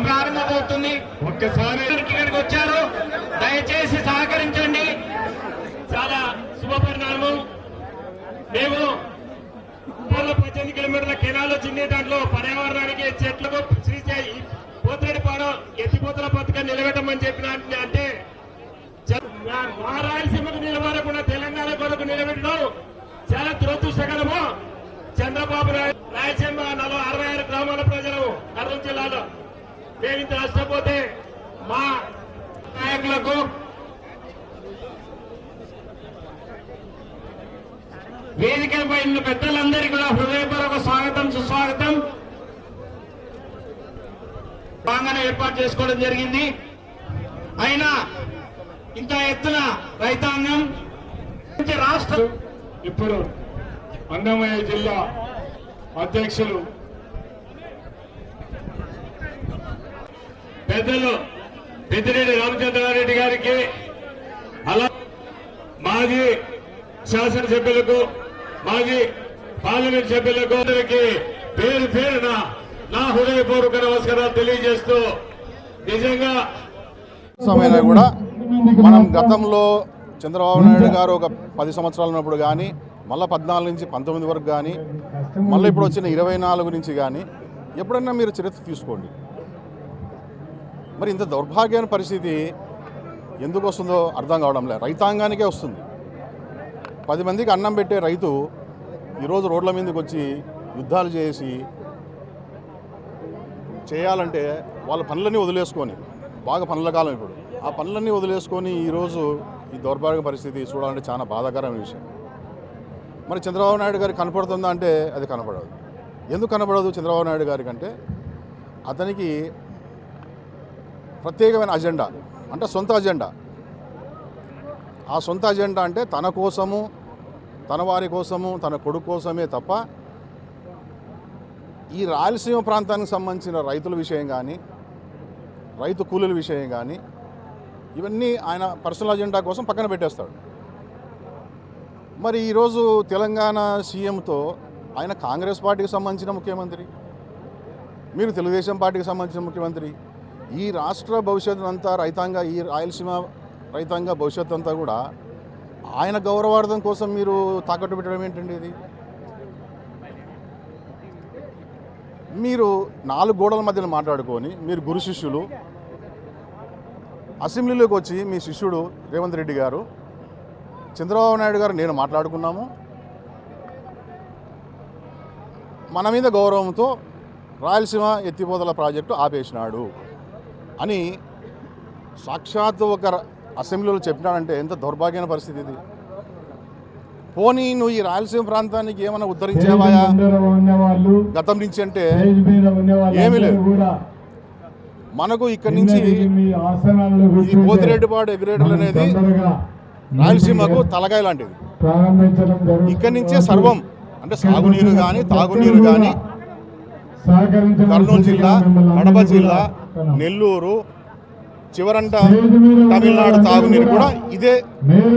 ప్రారంభమవుతుంది. ఒక్కసారి. ఇక్కడికి వచ్చారు. దయచేసి సహకరించండి. చాలా శుభ పరిణామం మేము పద్దెనిమిది కిలోమీటర్ల కెనాల్ వచ్చింది దాంట్లో పర్యావరణానికి చెట్లకు శ్రీ పోతిరెడ్డిపాడు ఎత్తిపోతల పథకం నిలబెట్టమని చెప్పిన అంటే రాయలసీమకు నిలబడకుండా తెలంగాణ కొరకు నిలబెట్టడం చాలా దురదృష్టకరము. చంద్రబాబు నాయుడు పేరింత నష్టపోతే మా నాయకులకు. వేదికపై ఉన్న పెద్దలందరికీ కూడా హృదయపూర్వక స్వాగతం సుస్వాగతం. బాగానే ఏర్పాటు చేసుకోవడం జరిగింది. అయినా ఇంత ఎత్తున రైతాంగం నుంచి రాష్ట్ర ఇప్పుడు అన్నమయ్య జిల్లా అధ్యక్షులు పెద్దలు పెద్దిరెడ్డి రామచంద్రారెడ్డి గారికి అలా మాజీ శాసనసభ్యులకు మాజీ పార్లమెంట్ సభ్యులకు అందరికీ పేరు పేరున నా హృదయపూర్వక నమస్కారాలు తెలియజేస్తూ నిజంగా సమయంలో కూడా మనం గతంలో చంద్రబాబు నాయుడు గారు ఒక పది సంవత్సరాలు ఉన్నప్పుడు కానీ మళ్ళీ పద్నాలుగు నుంచి పంతొమ్మిది వరకు కానీ మళ్ళీ ఇప్పుడు వచ్చిన ఇరవై నాలుగు నుంచి కానీ ఎప్పుడన్నా మీరు చరిత్ర తీసుకోండి. మరి ఇంత దౌర్భాగ్యమైన పరిస్థితి ఎందుకు వస్తుందో అర్థం కావడం లేదు. రైతాంగానికే వస్తుంది. పది మందికి అన్నం పెట్టే రైతు ఈరోజు రోడ్ల మీదకి వచ్చి యుద్ధాలు చేసి చేయాలంటే వాళ్ళ పనులన్నీ వదిలేసుకొని బాగా పనుల కాలం ఇప్పుడు. ఆ పనులన్నీ వదిలేసుకొని ఈరోజు ఈ దౌర్భాగ్య పరిస్థితి చూడాలంటే చాలా బాధాకరమైన విషయం. మరి చంద్రబాబు నాయుడు గారికి కనపడుతుందా అంటే అది కనపడదు. ఎందుకు కనపడదు చంద్రబాబు నాయుడు గారికి అంటే అతనికి ప్రత్యేకమైన అజెండా అంటే సొంత అజెండా. ఆ సొంత అజెండా అంటే తన కోసము తన వారి కోసము తన కొడుకు కోసమే తప్ప ఈ రాయలసీమ ప్రాంతానికి సంబంధించిన రైతుల విషయం కానీ రైతు కూలీల విషయం కానీ ఇవన్నీ ఆయన పర్సనల్ అజెండా కోసం పక్కన పెట్టేస్తాడు. మరి ఈరోజు తెలంగాణ సీఎంతో ఆయన కాంగ్రెస్ పార్టీకి సంబంధించిన ముఖ్యమంత్రి మీరు తెలుగుదేశం పార్టీకి సంబంధించిన ముఖ్యమంత్రి ఈ రాష్ట్ర భవిష్యత్తు అంతా రైతాంగ ఈ రాయలసీమ రైతాంగ భవిష్యత్తు అంతా కూడా ఆయన గౌరవార్థం కోసం మీరు తాకట్టు పెట్టడం ఏంటండి ఇది? మీరు నాలుగు గోడల మధ్యన మాట్లాడుకొని మీరు గురు శిష్యులు అసెంబ్లీలోకి వచ్చి మీ శిష్యుడు రేవంత్ రెడ్డి గారు చంద్రబాబు నాయుడు గారు నేను మాట్లాడుకున్నాము. మన మీద గౌరవంతో రాయలసీమ ఎత్తిపోతల ప్రాజెక్టు ఆపేసినాడు. అని సాక్షాత్ ఒక అసెంబ్లీలో చెప్పినాడంటే ఎంత దౌర్భాగ్యమైన పరిస్థితి ఇది. పోనీ నువ్వు ఈ రాయలసీమ ప్రాంతానికి ఏమైనా ఉద్ధరించావాయా గతం నుంచి అంటే ఏమీ లేదు. మనకు ఇక్కడి నుంచి ఈ పోతిరెడ్డిపాడు ఎగ్రేటర్ అనేది రాయలసీమకు తలకాయ లాంటిది. ఇక్కడి నుంచే సర్వం అంటే సాగునీరు కానీ తాగునీరు కానీ కర్నూలు జిల్లా కడప జిల్లా నెల్లూరు చివరంట తమిళనాడు తాగునీరు కూడా ఇదే మీరు